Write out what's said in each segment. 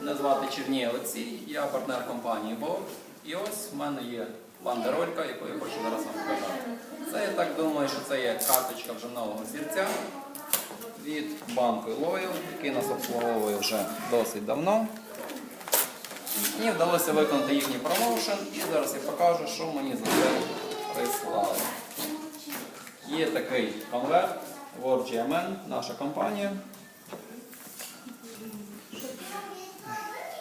Мене звати Черній Олексій, я партнер компанії Бог. І ось в мене є бандеролька, яку я хочу зараз вам показати. Це я так думаю, що це є карточка вже нового зірця від банку Loyal, який нас обслуговує вже досить давно. Мені вдалося виконати їхній промоушен і зараз я покажу, що мені за це прислали. Є такий конверт Word GMN, наша компанія.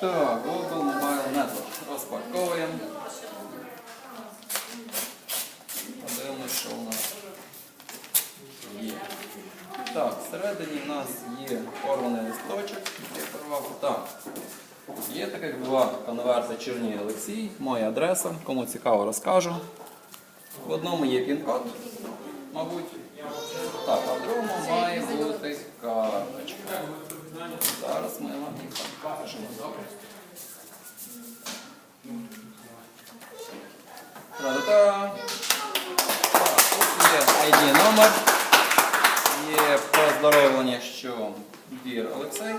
Так, Google Mobile Network. Розпаковуємо. Подивимось, що у нас є. Так, всередині в нас є порваний листочок, який порвав. Так. Є таких два конверти Черній Олексій, моя адреса, кому цікаво розкажу. В одному є пін-код, мабуть. Та-та-та. Тут є ID номер, є поздоровлення, що Дір Олексій.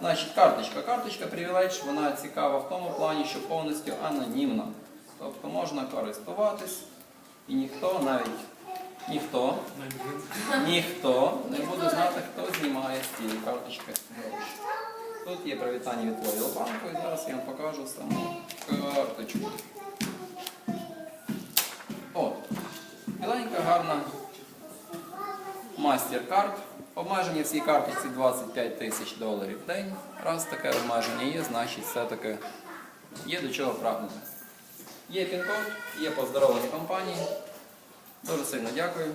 Значить, карточка. Карточка Privilege, вона цікава в тому плані, що повністю анонімна. Тобто можна користуватись і ніхто навіть ніхто, ніхто не буде знати, хто знімає з цієї карточки. Тут є привітання від Royal банку і зараз я вам покажу саму карточку. Гарна MasterCard. Обмеження в цій карточці 25 тисяч доларів в день. Раз таке обмеження є, значить все-таки є до чого прагнути. Є пін-код, є поздоровлення компанії. Дуже сильно дякую.